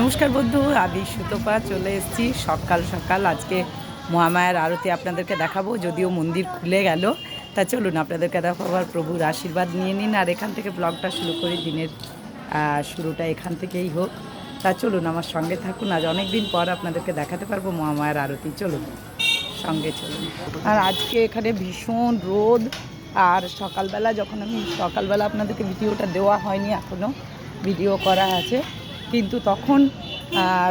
নমস্কার বন্ধু, আমি সুতপা, চলে এসেছি সকাল সকাল। আজকে মহামায়ার আরতি আপনাদেরকে দেখাবো, যদিও মন্দির খুলে গেল। তা চলুন, আপনাদেরকে দেখাবার প্রভুর আশীর্বাদ নিয়ে নিন, আর এখান থেকে ব্লগটা শুরু করি, দিনের শুরুটা এখান থেকেই হোক। তা চলুন, আমার সঙ্গে থাকুন, আজ অনেক দিন পর আপনাদেরকে দেখাতে পারব মহামায়ার আরতি। চলুন, সঙ্গে চলুন। আর আজকে এখানে ভীষণ রোদ, আর সকালবেলা যখন আমি, সকালবেলা আপনাদেরকে ভিডিওটা দেওয়া হয়নি এখনও ভিডিও করা আছে কিন্তু তখন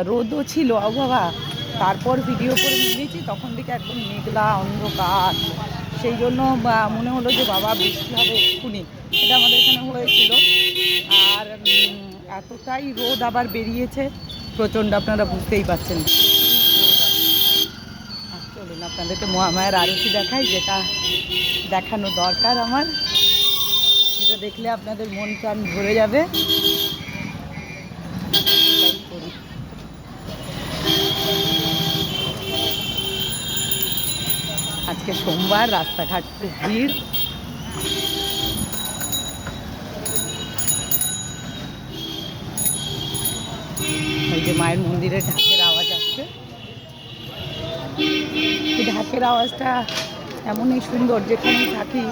রোদও ছিল আবহাওয়া তারপর ভিডিও করে নিয়েছি, তখন থেকে একদম মেঘলা অন্ধকার। সেই জন্য মনে হলো যে, বাবা, বৃষ্টি হবে এক্ষুনি। এটা আমাদের এখানে হয়েছিল। আর এতটাই রোদ আবার বেরিয়েছে, প্রচণ্ড আপনারা বুঝতেই পারছেন। চলুন, আপনাদেরকে মহামায়ার আরতি দেখাই, যেটা দেখানো দরকার আমার। যেটা দেখলে আপনাদের মন প্রাণ ভরে যাবে। করি। আজকে সোমবার, রাস্তাঘাট ভিড়। এই যে মায়ের মন্দিরে ঢাকের আওয়াজ আসছে। এই ঢাকের আওয়াজটা এমনই সুন্দর, যেখানেই থাকি,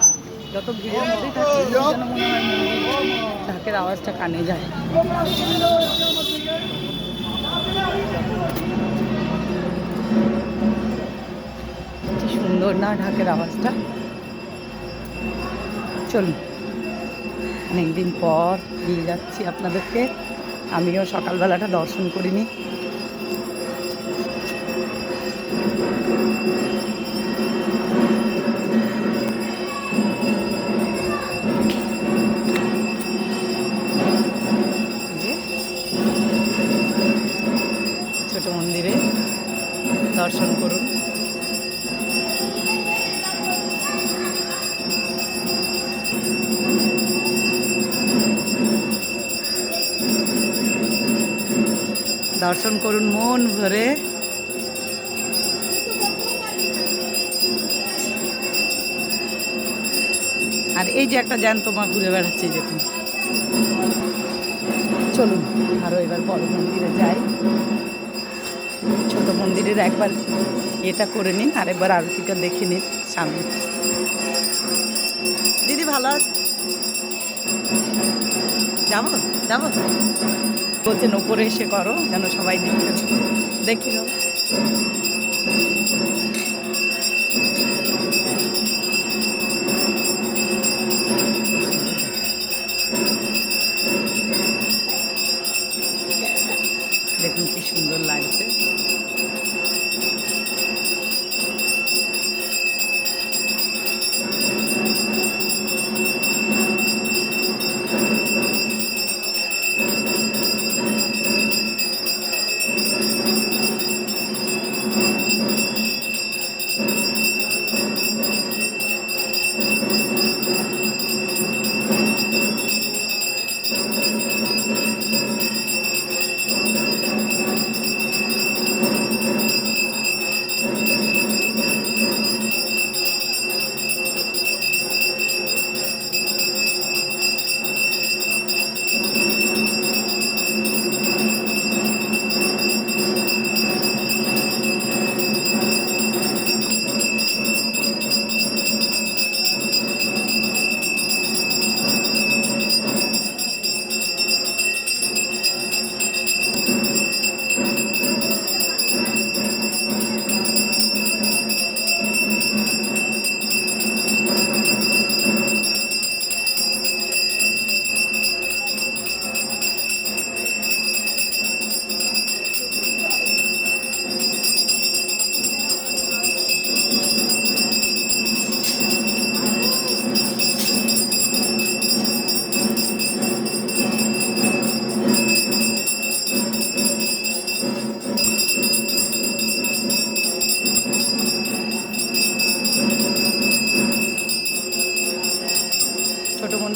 যত ভিড়ের মধ্যে থাকি যেন মনে হয় ঢাকের আওয়াজটা কানে যায়। সুন্দর না ঢাকের আওয়াজটা। চলুন অনেকদিন পর দিয়ে যাচ্ছি আপনাদেরকে। আমিও সকালবেলাটা দর্শন করিনি। দর্শন করুন, মন ভরে। আর এই যে একটা জ্যান্ত মা ঘুরে বেড়াচ্ছে দেখুন চলুন আরও এবার বড় মন্দিরে যাই। ছোট মন্দিরের একবার এটা করে নিন, আর একবার আরতিটা দেখে নিন সামনে। দিদি, ভালো আছে যাব? যাব? বলছেন উপরে এসে করো যেন সবাই দেখতে দেখি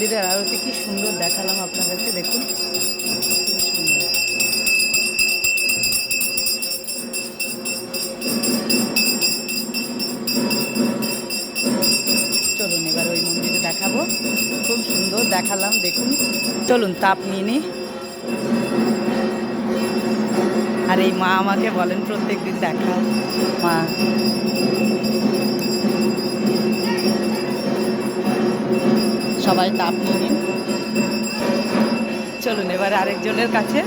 মন্দিরের আরতি কি সুন্দর দেখালাম আপনাদেরকে, দেখুন। চলুন এবার ওই মন্দিরে দেখাবো। খুব সুন্দর দেখালাম, দেখুন। চলুন, তাপ নিয়ে আর এই মা আমাকে বলেন প্রত্যেক দিন দেখা মা। সবাই তাপ নিয়ে নিন। চলুন এবার আরেকজনের কাছে।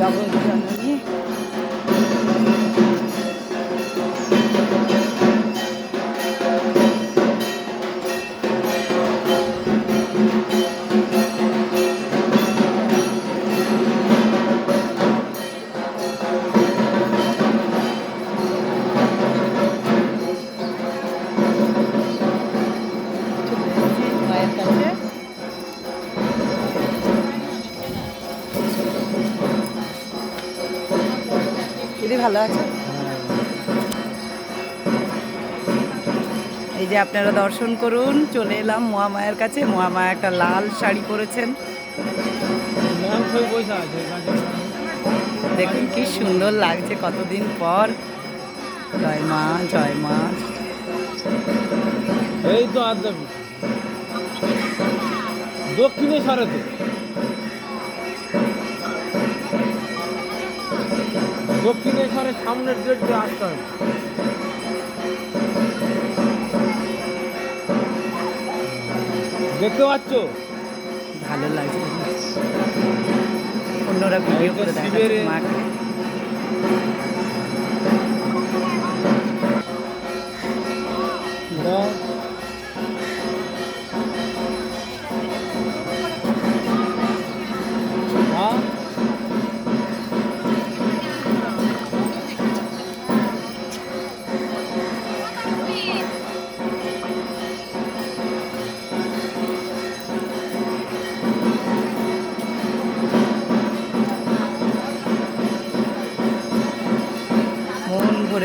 জগৎজননী চলে ভালো আছে এই যে আপনারা দর্শন করুন চলে এলাম মহামায়ের কাছে। মহামায়া একটা লাল শাড়ি পরেছেন। দেখুন কি সুন্দর লাগছে কতদিন পর। জয় মা জয় মা। এই তো আদ্যা দক্ষিণে দক্ষিণেশ্বরের সামনের গেট দিয়ে আসতে হবে দেখতে পাচ্ছ? ভালো লাগছে। অন্যরা ভিডিও করে দেখাচ্ছে মাকে দেখ।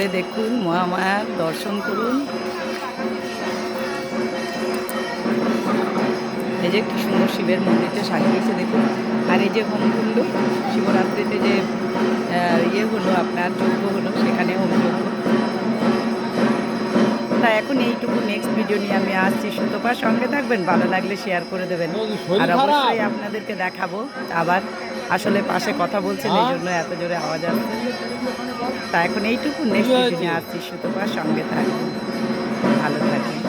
ভরে দেখুন মহামায়ার দর্শন করুন। এই যে কি সুন্দর শিবের মন্দিরটা সাজিয়েছে দেখুন। আর এই যে হোমকুণ্ড শিবরাত্রিতে যে ইয়ে হলো আপনার যজ্ঞ হলো সেখানে হোম যজ্ঞ তা এখন এইটুকু নেক্সট ভিডিও নিয়ে আমি আসছি। সুতপা সঙ্গে থাকবেন ভালো লাগলে শেয়ার করে দেবেন। আর অবশ্যই আপনাদেরকে দেখাবো। আবার আসলে পাশে কথা বলছেন এই? জন্য এত জোরে আওয়াজ আসছে তা এখন এইটুকু নেক্সট? নিয়ে আসছি সুতপা সঙ্গে থাকবেন ভালো থাকবেন